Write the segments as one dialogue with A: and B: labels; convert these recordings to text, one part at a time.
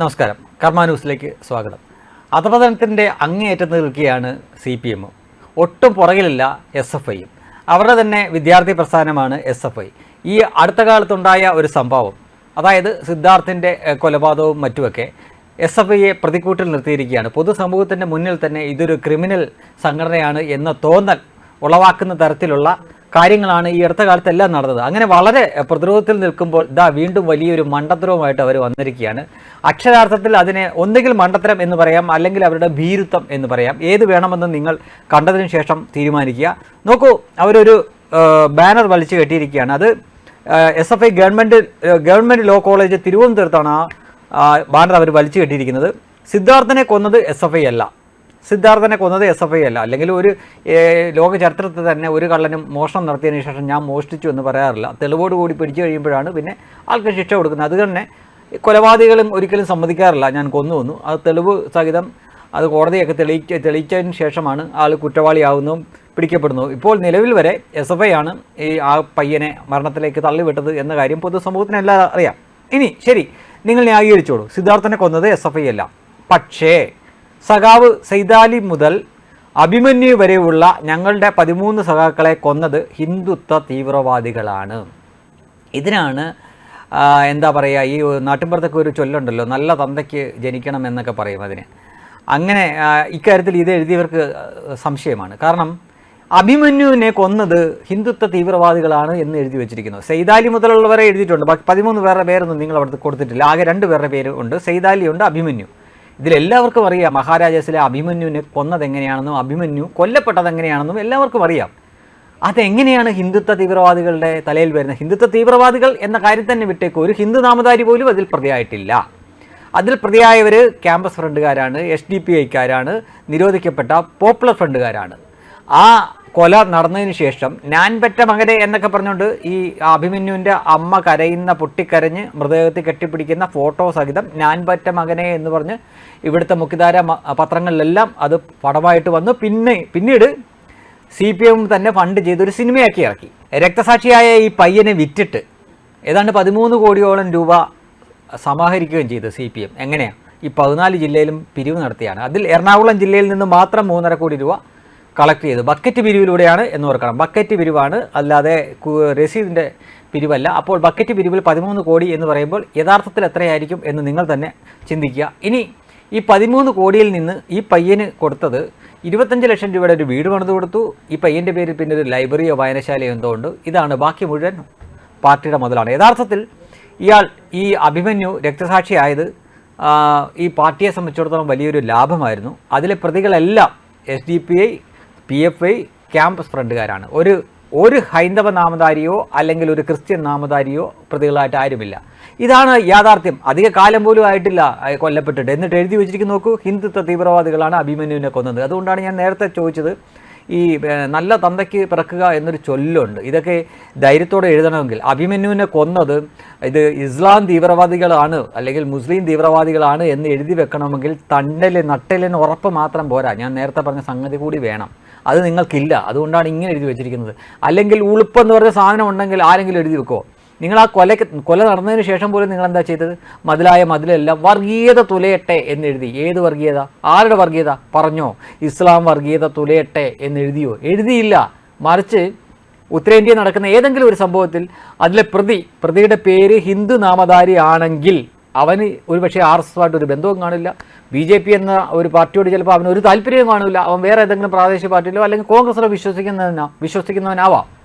A: നമസ്കാരം. കർമ്മ ന്യൂസിലേക്ക് സ്വാഗതം. അധപതനത്തിന്റെ അങ്ങേയറ്റം നിൽക്കുകയാണ് സി പി എമ്മും ഒട്ടും പുറകിലല്ല എസ് എഫ് ഐയും അവരുടെ തന്നെ വിദ്യാർത്ഥി പ്രസ്ഥാനമാണ് എസ് എഫ് ഐ. ഈ അടുത്ത കാലത്തുണ്ടായ ഒരു സംഭവം അതായത് സിദ്ധാർത്ഥിന്റെ കൊലപാതകവും മറ്റുമൊക്കെ എസ് എഫ് ഐയെ പ്രതിക്കൂട്ടിൽ നിർത്തിയിരിക്കുകയാണ്. പൊതുസമൂഹത്തിന്റെ മുന്നിൽ തന്നെ ഇതൊരു ക്രിമിനൽ സംഘടനയാണ് എന്ന തോന്നൽ ഉളവാക്കുന്ന തരത്തിലുള്ള കാര്യങ്ങളാണ് ഈ അടുത്ത കാലത്തെല്ലാം നടന്നത്. അങ്ങനെ വളരെ പ്രതിരോധത്തിൽ നിൽക്കുമ്പോൾ ഇതാ വീണ്ടും വലിയൊരു മണ്ടത്തരവുമായിട്ട് അവർ വന്നിരിക്കുകയാണ്. അക്ഷരാർത്ഥത്തിൽ അതിനെ ഒന്നുകിൽ മണ്ടത്തരം എന്ന് പറയാം അല്ലെങ്കിൽ അവരുടെ ഭീരുത്വം എന്ന് പറയാം. ഏത് വേണമെന്ന് നിങ്ങൾ കണ്ടതിന് ശേഷം തീരുമാനിക്കുക. നോക്കൂ അവരൊരു ബാനർ വലിച്ചു കെട്ടിയിരിക്കുകയാണ്. അത് S F I government government law college തിരുവനന്തപുരത്താണ് ആ ബാനർ അവർ വലിച്ചു കെട്ടിയിരിക്കുന്നത്. സിദ്ധാർത്ഥനെ കൊന്നത് എസ് എഫ് ഐ അല്ല. സിദ്ധാർത്ഥനെ കൊന്നത് എസ് എഫ് ഐ അല്ല. അല്ലെങ്കിൽ ഒരു ലോക ചരിത്രത്തിൽ തന്നെ ഒരു കള്ളനും മോഷണം നടത്തിയതിന് ശേഷം ഞാൻ മോഷ്ടിച്ചു എന്ന് പറയാറില്ല. തെളിവോട് കൂടി പിടിച്ചു കഴിയുമ്പോഴാണ് പിന്നെ ആൾക്ക് ശിക്ഷ കൊടുക്കുന്നത്. അത് തന്നെ കൊലപാതകളും ഒരിക്കലും സമ്മതിക്കാറില്ല. ഞാൻ കൊന്നു വന്നു. അത് തെളിവ് സഹിതം അത് കോടതിയൊക്കെ തെളിയിച്ച തെളിയിച്ചതിന് ശേഷമാണ് ആൾ കുറ്റവാളിയാവുന്നതും പിടിക്കപ്പെടുന്നു. ഇപ്പോൾ നിലവിൽ വരെ എസ് എഫ് ഐ ആണ് ഈ ആ പയ്യനെ മരണത്തിലേക്ക് തള്ളിവിട്ടത് എന്ന കാര്യം പൊതുസമൂഹത്തിനെല്ലാം അറിയാം. ഇനി ശരി നിങ്ങൾ ന്യായീകരിച്ചോളൂ. സിദ്ധാർത്ഥനെ കൊന്നത് എസ് എഫ് ഐ അല്ല. പക്ഷേ സഖാവ് സൈതാലി മുതൽ അഭിമന്യു വരെയുള്ള ഞങ്ങളുടെ പതിമൂന്ന് സഖാക്കളെ കൊന്നത് ഹിന്ദുത്വ തീവ്രവാദികളാണ്. ഇതിനാണ് എന്താ പറയുക ഈ നാട്ടിൻപുറത്തൊക്കെ ഒരു ചൊല്ലുണ്ടല്ലോ നല്ല തന്തയ്ക്ക് ജനിക്കണം എന്നൊക്കെ പറയും അതിന്. അങ്ങനെ ഇക്കാര്യത്തിൽ ഇത് എഴുതിയവർക്ക് സംശയമാണ്. കാരണം അഭിമന്യുവിനെ കൊന്നത് ഹിന്ദുത്വ തീവ്രവാദികളാണ് എന്ന് എഴുതി വെച്ചിരിക്കുന്നു. സൈതാലി മുതലുള്ളവരെ എഴുതിയിട്ടുണ്ട്. ബാക്കി പതിമൂന്ന് പേരുടെ പേരൊന്നും നിങ്ങൾ അവിടുത്തെ കൊടുത്തിട്ടില്ല. ആകെ രണ്ട് പേരുടെ പേര് ഉണ്ട്. സൈതാലി ഉണ്ട് അഭിമന്യു. ഇതിലെല്ലാവർക്കും അറിയാം. മഹാരാജാസിലെ അഭിമന്യുവിനെ കൊന്നതെങ്ങനെയാണെന്നും അഭിമന്യു കൊല്ലപ്പെട്ടതെങ്ങനെയാണെന്നും എല്ലാവർക്കും അറിയാം. അതെങ്ങനെയാണ് ഹിന്ദുത്വ തീവ്രവാദികളുടെ തലയിൽ വരുന്നത്? ഹിന്ദുത്വ തീവ്രവാദികൾ എന്ന കാര്യം തന്നെ വിട്ടേക്ക്. ഒരു ഹിന്ദു നാമധാരി പോലും അതിൽ പ്രതിയായിട്ടില്ല. അതിൽ പ്രതിയായവർ ക്യാമ്പസ് ഫ്രണ്ടുകാരാണ് എസ് ഡി പി ഐക്കാരാണ് നിരോധിക്കപ്പെട്ട പോപ്പുലർ ഫ്രണ്ടുകാരാണ്. ആ കൊല നടന്നതിന് ശേഷം ഞാൻ പെറ്റ മകനെ എന്നൊക്കെ പറഞ്ഞുകൊണ്ട് ഈ അഭിമന്യുവിന്റെ അമ്മ കരയുന്ന പൊട്ടിക്കരഞ്ഞ് മൃതദേഹത്തിൽ കെട്ടിപ്പിടിക്കുന്ന ഫോട്ടോ സഹിതം ഞാൻ പറ്റ മകനെ എന്ന് പറഞ്ഞ് ഇവിടുത്തെ മുഖ്യധാര പത്രങ്ങളിലെല്ലാം അത് പടമായിട്ട് വന്നു. പിന്നെ പിന്നീട് സി പി എം തന്നെ ഫണ്ട് ചെയ്തൊരു സിനിമയാക്കി ഇറക്കി. രക്തസാക്ഷിയായ ഈ പയ്യനെ വിറ്റിട്ട് ഏതാണ്ട് പതിമൂന്ന് കോടിയോളം രൂപ സമാഹരിക്കുകയും ചെയ്തു സി പി എം. എങ്ങനെയാണ് ഈ പതിനാല് ജില്ലയിലും പിരിവ് നടത്തിയാണ്. അതിൽ എറണാകുളം ജില്ലയിൽ നിന്ന് മാത്രം മൂന്നര കോടി രൂപ കളക്ട് ചെയ്തു. ബക്കറ്റ് പിരിവിലൂടെയാണ് എന്ന് ഓർക്കണം. ബക്കറ്റ് പിരിവാണ്. അല്ലാതെ രസീതിന്റെ പിരിവല്ല. അപ്പോൾ ബക്കറ്റ് പിരിവിൽ പതിമൂന്ന് കോടി എന്ന് പറയുമ്പോൾ യഥാർത്ഥത്തിൽ എത്രയായിരിക്കും എന്ന് നിങ്ങൾ തന്നെ ചിന്തിക്കുക. ഇനി ഈ പതിമൂന്ന് കോടിയിൽ നിന്ന് ഈ പയ്യന് കൊടുത്തത് ഇരുപത്തഞ്ച് ലക്ഷം രൂപയുടെ ഒരു വീട് പണിത് കൊടുത്തു. ഈ പയ്യന്റെ പേരിൽ പിന്നെ ഒരു ലൈബ്രറിയോ വായനശാലയോ എന്തോ ഉണ്ട്. ഇതാണ് ബാക്കി മുഴുവൻ പാർട്ടിയുടെ മുതലാണ്. യഥാർത്ഥത്തിൽ ഇയാൾ ഈ അഭിമന്യു രക്തസാക്ഷിയായത് ഈ പാർട്ടിയെ സംബന്ധിച്ചിടത്തോളം വലിയൊരു ലാഭമായിരുന്നു. അതിലെ പ്രതികളെല്ലാം S D P I P F I campus ഫ്രണ്ടുകാരാണ് ഒരു ഒരു ഹൈന്ദവ നാമധാരിയോ അല്ലെങ്കിൽ ഒരു ക്രിസ്ത്യൻ നാമധാരിയോ പ്രതികളായിട്ട് ആരുമില്ല. ഇതാണ് യാഥാർത്ഥ്യം. അധിക കാലം പോലും ആയിട്ടില്ല കൊല്ലപ്പെട്ടിട്ട്. എന്നിട്ട് എഴുതി വെച്ചിരിക്കുന്ന നോക്കൂ ഹിന്ദുത്വ തീവ്രവാദികളാണ് അഭിമന്യുവിനെ കൊന്നത്. അതുകൊണ്ടാണ് ഞാൻ നേരത്തെ ചോദിച്ചത് ഈ നല്ല തന്തയ്ക്ക് പിറക്കുക എന്നൊരു ചൊല്ലുണ്ട്. ഇതൊക്കെ ധൈര്യത്തോടെ എഴുതണമെങ്കിൽ. അഭിമന്യുവിനെ കൊന്നത് ഇത് ഇസ്ലാം തീവ്രവാദികളാണ് അല്ലെങ്കിൽ മുസ്ലിം തീവ്രവാദികളാണ് എന്ന് എഴുതി വെക്കണമെങ്കിൽ തണ്ടലിന് നട്ടലിന് ഉറപ്പ് മാത്രം പോരാ. ഞാൻ നേരത്തെ പറഞ്ഞ സംഗതി കൂടി വേണം. അത് നിങ്ങൾക്കില്ല. അതുകൊണ്ടാണ് ഇങ്ങനെ എഴുതി വെച്ചിരിക്കുന്നത്. അല്ലെങ്കിൽ ഉളുപ്പെന്ന് പറഞ്ഞ സാധനം ഉണ്ടെങ്കിൽ ആരെങ്കിലും എഴുതി വെക്കുമോ നിങ്ങൾ ആ കൊല കൊല നടന്നതിന് ശേഷം പോലും നിങ്ങൾ എന്താ ചെയ്തത്? മതിലായ മതിലെല്ലാം വർഗീയത തുലയട്ടെ എന്ന് എഴുതി. ഏത് വർഗീയത? ആരുടെ വർഗീയത? പറഞ്ഞോ. ഇസ്ലാം വർഗീയത തുലയട്ടെ എന്ന് എഴുതിയോ? എഴുതിയില്ല. മറിച്ച് ഉത്തരേന്ത്യയിൽ നടക്കുന്ന ഏതെങ്കിലും ഒരു സംഭവത്തിൽ അതിലെ പ്രതി പ്രതിയുടെ പേര് ഹിന്ദു നാമധാരി ആണെങ്കിൽ അവന് ഒരുപക്ഷെ ആർ എസ് ആയിട്ട് ഒരു ബന്ധവും കാണില്ല. ബി ജെ പി എന്ന ഒരു പാർട്ടിയോട് ചിലപ്പോൾ അവന് ഒരു താല്പര്യവും കാണില്ല. അവൻ വേറെ ഏതെങ്കിലും പ്രാദേശിക പാർട്ടിയിലോ അല്ലെങ്കിൽ കോൺഗ്രസിലോ വിശ്വസിക്കുന്നതിനാ വിശ്വസിക്കുന്നവനാവാം.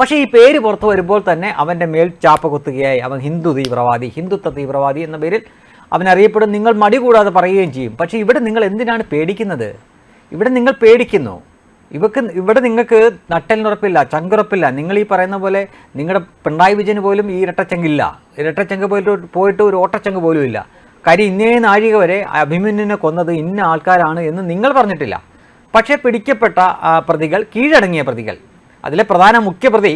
A: പക്ഷേ ഈ പേര് പുറത്തു വരുമ്പോൾ തന്നെ അവന്റെ മേൽ ചാപ്പ കുത്തുകയായി. അവൻ ഹിന്ദു തീവ്രവാദി ഹിന്ദുത്വ തീവ്രവാദി എന്ന പേരിൽ അവനറിയപ്പെടും. നിങ്ങൾ മടി കൂടാതെ പറയുകയും ചെയ്യും. പക്ഷേ ഇവിടെ നിങ്ങൾ എന്തിനാണ് പേടിക്കുന്നത്? ഇവിടെ നിങ്ങൾ പേടിക്കുന്നു. ഇവക്ക് ഇവിടെ നിങ്ങൾക്ക് നട്ടലിനുറപ്പില്ല ചങ്കുറപ്പില്ല. നിങ്ങൾ ഈ പറയുന്ന പോലെ നിങ്ങളുടെ പിണറായി വിജയന് പോലും ഈ ഇരട്ടച്ചങ്കില്ല. ഇരട്ടച്ചങ്ക് പോയിട്ട് പോയിട്ട് ഒരു ഓട്ടച്ചങ്ക് പോലും ഇല്ല. കാര്യം ഇന്നേ നാഴിക വരെ അഭിമന്യുനെ കൊന്നത് ഇന്ന ആൾക്കാരാണ് എന്ന് നിങ്ങൾ പറഞ്ഞിട്ടില്ല. പക്ഷേ പിടിക്കപ്പെട്ട പ്രതികൾ കീഴടങ്ങിയ പ്രതികൾ അതിലെ പ്രധാന മുഖ്യപ്രതി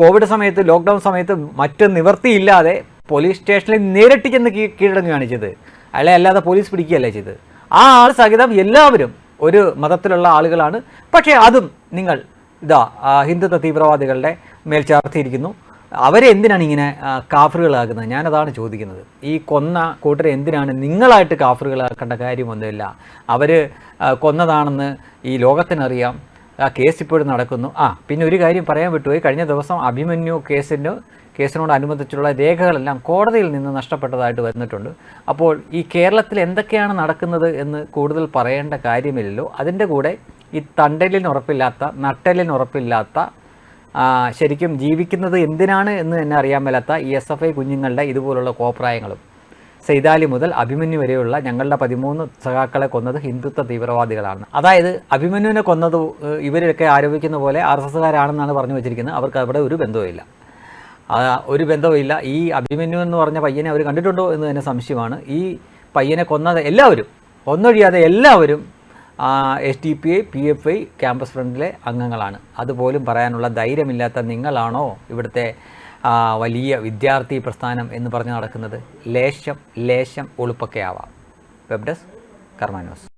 A: കോവിഡ് സമയത്ത് ലോക്ക്ഡൗൺ സമയത്ത് മറ്റ് നിവർത്തിയില്ലാതെ പോലീസ് സ്റ്റേഷനിൽ നേരിട്ട് ചെന്ന് കീഴടങ്ങുകയാണ് ചെയ്തത്. അയാളെ അല്ലാതെ പോലീസ് പിടിക്കുകയല്ല ചെയ്തത്. ആ ആൾ സഹിതം എല്ലാവരും ഒരു മതത്തിലുള്ള ആളുകളാണ്. പക്ഷേ അതും നിങ്ങൾ ഇതാ ഹിന്ദുത്വ തീവ്രവാദികളുടെ മേൽ ചേർത്തിയിരിക്കുന്നു. അവരെ എന്തിനാണ് ഇങ്ങനെ കാഫറുകളാക്കുന്നത്? ഞാനതാണ് ചോദിക്കുന്നത്. ഈ കൊന്ന കൂട്ടരെ എന്തിനാണ് നിങ്ങളായിട്ട് കാഫറുകളാക്കേണ്ട കാര്യമൊന്നുമില്ല. അവർ കൊന്നതാണെന്ന് ഈ ലോകത്തിനറിയാം. ആ കേസ് ഇപ്പോഴും നടക്കുന്നു. ആ പിന്നെ ഒരു കാര്യം പറയാൻ വിട്ടുപോയി. കഴിഞ്ഞ ദിവസം അഭിമന്യു കേസിന് കേസിനോടനുബന്ധിച്ചുള്ള രേഖകളെല്ലാം കോടതിയിൽ നിന്ന് നഷ്ടപ്പെട്ടതായിട്ട് വന്നിട്ടുണ്ട്. അപ്പോൾ ഈ കേരളത്തിൽ എന്തൊക്കെയാണ് നടക്കുന്നത് എന്ന് കൂടുതൽ പറയേണ്ട കാര്യമില്ലല്ലോ. അതിന്റെ കൂടെ ഈ തണ്ടലിന് ഉറപ്പില്ലാത്ത നട്ടലിന് ഉറപ്പില്ലാത്ത ശരിക്കും ജീവിക്കുന്നത് എന്തിനാണ് എന്ന് തന്നെ അറിയാൻ മേലാത്ത ഈ എസ് എഫ് ഐ കുഞ്ഞുങ്ങളുടെ ഇതുപോലുള്ള കോപ്രായങ്ങളും. സൈതാലി മുതൽ അഭിമന്യു വരെയുള്ള ഞങ്ങളുടെ പതിമൂന്ന് സഖാക്കളെ കൊന്നത് ഹിന്ദുത്വ തീവ്രവാദികളാണ്. അതായത് അഭിമന്യുവിനെ കൊന്നത് ഇവരൊക്കെ ആരോപിക്കുന്ന പോലെ ആർ എസ് എസ്സുകാരാണെന്നാണ് പറഞ്ഞു വെച്ചിരിക്കുന്നത്. അവർക്ക് അവിടെ ഒരു ബന്ധവുമില്ല. ഒരു ബന്ധവുമില്ല. ഈ അഭിമന്യു എന്ന് പറഞ്ഞ പയ്യനെ അവർ കണ്ടിട്ടുണ്ടോ എന്ന് തന്നെ സംശയമാണ്. ഈ പയ്യനെ കൊന്നത് എല്ലാവരും ഒന്നൊഴിയാതെ എല്ലാവരും S D P I P F I campus ഫ്രണ്ടിലെ അംഗങ്ങളാണ്. അതുപോലും പറയാനുള്ള ധൈര്യമില്ലാത്ത നിങ്ങളാണോ ഇവിടുത്തെ വലിയ വിദ്യാർത്ഥി പ്രസ്ഥാനം എന്ന് പറഞ്ഞ് നടക്കുന്നത് ലേശം ലേശം ഒളുപ്പൊക്കെ ആവാം. Web desk കർമാനോസ്